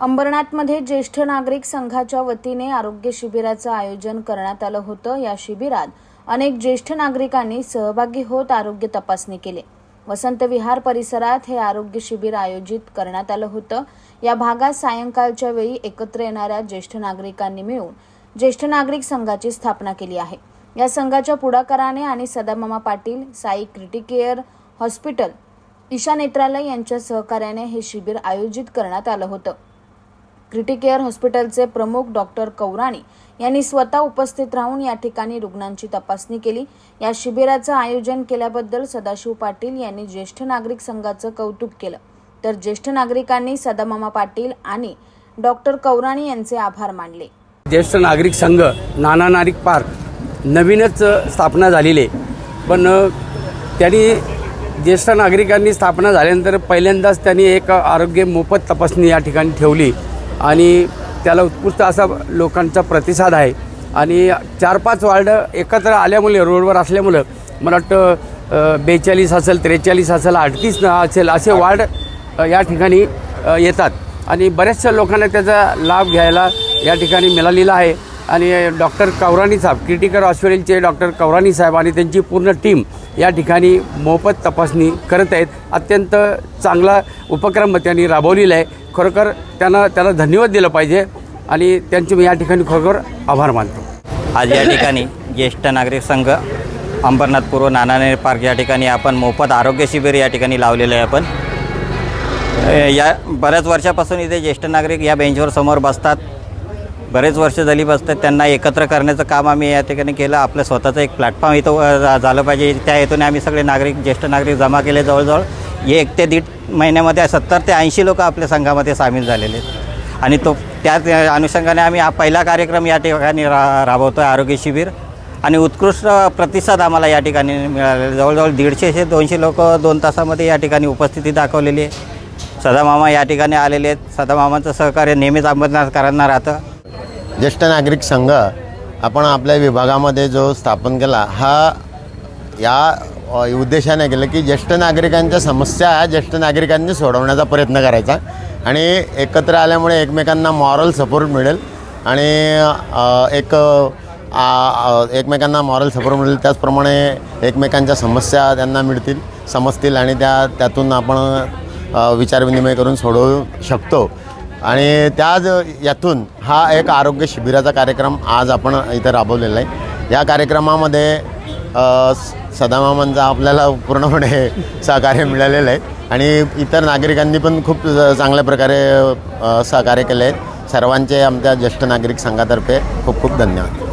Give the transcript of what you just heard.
अंबरनाथमध्ये ज्येष्ठ नागरिक संघाच्या वतीने आरोग्य शिबिराचं आयोजन करण्यात आलं होतं. या शिबिरात अनेक ज्येष्ठ नागरिकांनी सहभागी होत आरोग्य तपासणी केली. वसंत विहार परिसरात हे आरोग्य शिबिर आयोजित करण्यात आलं होतं. या भागात सायंकाळच्या वेळी एकत्र येणाऱ्या ज्येष्ठ नागरिकांनी मिळून ज्येष्ठ नागरिक संघाची स्थापना केली आहे. या संघाच्या पुढाकाराने आणि सदामामा पाटील साई क्रिटिकेअर हॉस्पिटल ईशा नेत्रालय यांच्या सहकार्याने हे शिबिर आयोजित करण्यात आलं होतं. क्रिटिकेअर हॉस्पिटलचे प्रमुख डॉक्टर कौराणी यांनी स्वतः उपस्थित राहून या ठिकाणी रुग्णांची तपासणी केली. या शिबिराचं आयोजन केल्याबद्दल सदाशिव पाटील यांनी ज्येष्ठ नागरिक संघाचं कौतुक केलं. तर ज्येष्ठ नागरिकांनी सदामामा पाटील आणि डॉक्टर कौराणी यांचे आभार मानले. ज्येष्ठ नागरिक संघ नाना नागरिक पार्क नवीनच स्थापना झालेली आहे. पण त्यांनी ज्येष्ठ नागरिकांनी स्थापना झाल्यानंतर पहिल्यांदाच त्यांनी एक आरोग्य मोफत तपासणी या ठिकाणी ठेवली. आणि त्याला उत्कृष्ट असा लोकांचा प्रतिसाद आहे. आणि चार पाच वार्ड एकत्र आल्यामुळे रोडवर असल्यामुळं मला वाटतं बेचाळीस असेल त्रेचाळीस असेल अडतीस असेल असे वार्ड या ठिकाणी येतात. आणि बऱ्याचशा लोकांना त्याचा लाभ घ्यायला या ठिकाणी मिळालेला आहे. आणि डॉक्टर कौराणी साहेब क्रिटिकल हॉस्पिटलचे डॉक्टर कौराणी साहेब आणि त्यांची पूर्ण टीम या ठिकाणी मोफत तपासणी करत आहेत. अत्यंत चांगला उपक्रम त्यांनी राबवलेला आहे. खरोखर त्यांना त्याला धन्यवाद दिलं पाहिजे आणि त्यांचे मी या ठिकाणी खरोखर आभार मानतो. आज या ठिकाणी ज्येष्ठ नागरिक संघ अंबरनाथ पूर्व नानाने पार्क या ठिकाणी आपण मोफत आरोग्य शिबिर या ठिकाणी लावलेलं आहे आपण. या बऱ्याच वर्षापासून इथे ज्येष्ठ नागरिक या बेंचवर समोर बसतात. बरेच वर्ष झाली बसतात त्यांना एकत्र करण्याचं काम आम्ही या ठिकाणी केलं. आपलं स्वतःचं एक प्लॅटफॉर्म इथं झालं पाहिजे. त्या हेतूने आम्ही सगळे नागरिक ज्येष्ठ नागरिक जमा केले जवळजवळ. हे एक ते दीड महिन्यामध्ये सत्तर ते ऐंशी लोक आपल्या संघामध्ये सामील झालेले आहेत. आणि तो त्या अनुषंगाने आम्ही हा पहिला कार्यक्रम या ठिकाणी रा राबवतो आहे आरोग्य शिबिर. आणि उत्कृष्ट प्रतिसाद आम्हाला या ठिकाणी मिळालेला जवळजवळ दीडशे ते दोनशे लोक दोन तासामध्ये या ठिकाणी उपस्थिती दाखवलेली आहे. सदामामा या ठिकाणी आलेले आहेत. सदामामांचं सहकार्य नेहमीच अंबरनाथकरांना राहतं. ज्येष्ठ नागरिक संघ आपण आपल्या विभागामध्ये जो स्थापन केला हा या उद्देशाने केलं की ज्येष्ठ नागरिकांच्या समस्या ह्या ज्येष्ठ नागरिकांनी सोडवण्याचा प्रयत्न करायचा आणि एकत्र आल्यामुळे एकमेकांना मॉरल सपोर्ट मिळेल आणि एक एकमेकांना मॉरल सपोर्ट मिळेल. त्याचप्रमाणे एकमेकांच्या समस्या त्यांना मिळतील समजतील आणि त्या त्यातून आपण विचारविनिमय करून सोडवू शकतो. आणि त्याच यातून हा एक आरोग्य शिबिराचा कार्यक्रम आज आपण इथं राबवलेला आहे. या कार्यक्रमामध्ये सदामामांचा आपल्याला पूर्णपणे सहकार्य मिळालेलं आहे. आणि इतर नागरिकांनी पण खूप चांगल्या प्रकारे सहकार्य केले आहे सर्वांचे आमच्या ज्येष्ठ नागरिक संघातर्फे खूप खूप धन्यवाद.